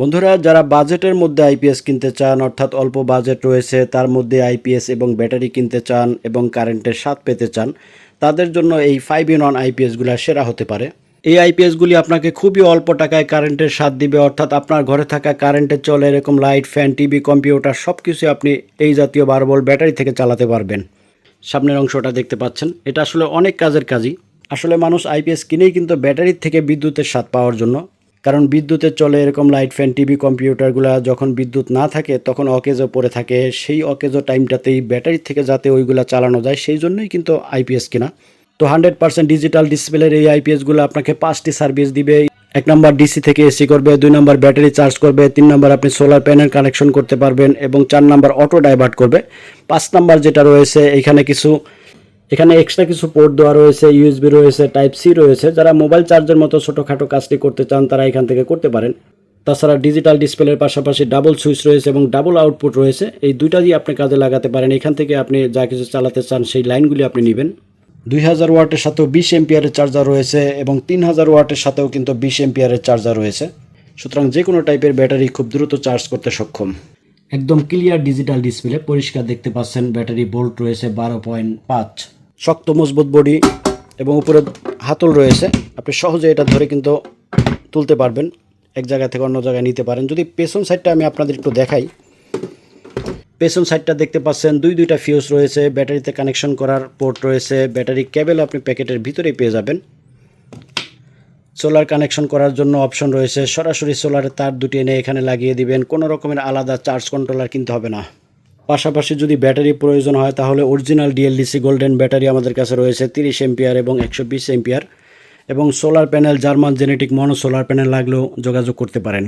বন্ধুরা, যারা বাজেটের মধ্যে আইপিএস কিনতে চান, অর্থাৎ অল্প বাজেট রয়েছে, তার মধ্যে আইপিএস এবং ব্যাটারি কিনতে চান এবং কারেন্টের স্বাদ পেতে চান, তাদের জন্য এই ফাইভ ইন ওয়ান আইপিএসগুলো সেরা হতে পারে। এই আইপিএসগুলি আপনাকে খুবই অল্প টাকায় কারেন্টের স্বাদ দিবে, অর্থাৎ আপনার ঘরে থাকা কারেন্টের চলে এরকম লাইট ফ্যান টিভি কম্পিউটার সব কিছু আপনি এই জাতীয় বারবল ব্যাটারি থেকে চালাতে পারবেন। সামনের অংশটা দেখতে পাচ্ছেন, এটা আসলে অনেক কাজের কাজই। আসলে মানুষ আইপিএস কিনেই কিন্তু ব্যাটারির থেকে বিদ্যুতের স্বাদ পাওয়ার জন্য। কারণ বিদ্যুতের চলে এরকম লাইট ফ্যান টিভি কম্পিউটারগুলো যখন বিদ্যুৎ না থাকে, তখন অকেজো পড়ে থাকে। সেই অকেজো টাইমটাতেই ব্যাটারি থেকে যাতে ওইগুলো চালানো যায়, সেই জন্যই কিন্তু আইপিএস কিনা। তো হান্ড্রেড পার্সেন্ট ডিজিটাল ডিসপ্লের এই আইপিএসগুলো আপনাকে পাঁচটি সার্ভিস দিবে। এক নম্বর ডিসি থেকে এসি করবে, দুই নম্বর ব্যাটারি চার্জ করবে, তিন নম্বর আপনি সোলার প্যানেল কানেকশন করতে পারবেন এবং চার নম্বর অটো ডাইভার্ট করবে। পাঁচ নম্বর যেটা রয়েছে, এখানে কিছু এখানে এক্সট্রা কিছু পোর্ট দেওয়া রয়েছে ইউএসবি রয়েছে টাইপ সি রয়েছে। যারা মোবাইল চার্জের মতো ছোটোখাটো কাজটি করতে চান, তারা এখান থেকে করতে পারেন। তাছাড়া ডিজিটাল ডিসপ্লের পাশাপাশি ডাবল সুইচ রয়েছে এবং ডাবল আউটপুট রয়েছে। এই দুইটা দিয়ে আপনি কাজে লাগাতে পারেন। এখান থেকে আপনি যা কিছু চালাতে চান, সেই লাইনগুলি আপনি নেবেন। দুই হাজার ওয়াটের সাথেও বিশ এম্পিয়ারের চার্জার রয়েছে এবং তিন হাজার ওয়াটের সাথেও কিন্তু বিশ এম্পিয়ারের চার্জার রয়েছে। সুতরাং যে কোনো টাইপের ব্যাটারি খুব দ্রুত চার্জ করতে সক্ষম। একদম ক্লিয়ার ডিজিটাল ডিসপ্লে পরিষ্কার দেখতে পাচ্ছেন, ব্যাটারি বোল্ট রয়েছে বারো পয়েন্ট পাঁচ। শক্ত, মজবুত বডি এবং উপরে হাতল রয়েছে। আপনি সহজে এটা ধরে কিন্তু তুলতে পারবেন। এক জায়গা থেকে অন্য জায়গায় নিতে পারেন। যদি পেছন সাইডটা আমি আপনাদের একটু দেখাই। পেছন সাইডটা দেখতে পাচ্ছেন, দুই, দুইটা ফিউজ রয়েছে, ব্যাটারিতে কানেকশন করার পোর্ট রয়েছে, ব্যাটারি কেবল আপনি প্যাকেটের ভিতরেই পেয়ে যাবেন। সোলার কানেকশন করার জন্য অপশন রয়েছে। সরাসরি সোলারের তার দুটি এনে এখানে লাগিয়ে দিবেন। কোনো রকমের আলাদা চার্জ কন্ট্রোলার কিনতে হবে না। পাশাপাশি যদি ব্যাটারি প্রয়োজন হয়, তাহলে অরিজিনাল ডিএলডিসি গোল্ডেন ব্যাটারি আমাদের কাছে রয়েছে, তিরিশ এমপিয়ার এবং একশো বিশ এমপিয়ার। এবং solar panel German genetic mono solar panel লাগলেও যোগাযোগ করতে পারেন।